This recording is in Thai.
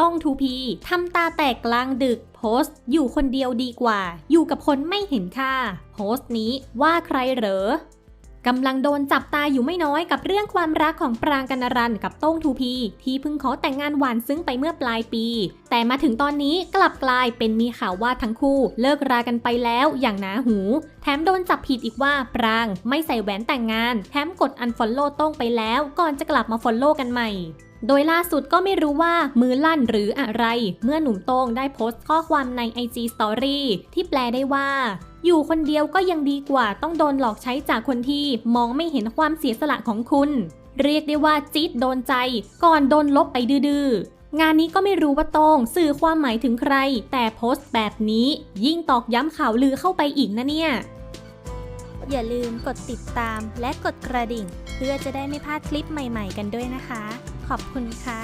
ต้องทูพีทำตาแตกกลางดึกโพสต์อยู่คนเดียวดีกว่า อยู่กับคนไม่เห็นค่า โพสต์นี้ว่าใครเหรอกำลังโดนจับตาอยู่ไม่น้อยกับเรื่องความรักของปรางกันนรันกับโต้งทูพี ที่เพิ่งขอแต่งงานหวานซึ้งไปเมื่อปลายปี แต่มาถึงตอนนี้กลับกลายเป็นมีข่าวว่าทั้งคู่เลิกรากันไปแล้วอย่างหนาหู แถมโดนจับผิดอีกว่าปรางไม่ใส่แหวนแต่งงาน แถมกดอันฟอลโล่โต้งไปแล้ว ก่อนจะกลับมาฟอลโล่กันใหม่ โดยล่าสุดก็ไม่รู้ว่ามือลั่นหรืออะไร เมื่อหนุ่มโต้งได้โพสต์ข้อความใน IG Story ที่แปลได้ว่า อยู่คนเดียวก็ยังดีกว่าต้องโดนหลอกใช้จากคนที่มองไม่เห็นความเสียสละของคุณ เรียกได้ว่าจี๊ดโดนใจ ก่อนโดนลบไปดื้องานนี้ก็ไม่รู้ว่าโต้งสื่อความหมายถึงใคร แต่โพสต์แบบนี้ยิ่งตอกย้ำข่าวลือเข้าไปอีกนะเนี่ย อย่าลืมกดติดตามและกดกระดิ่ง เพื่อจะได้ไม่พลาดคลิปใหม่ ๆ กันด้วยนะคะ ขอบคุณค่ะ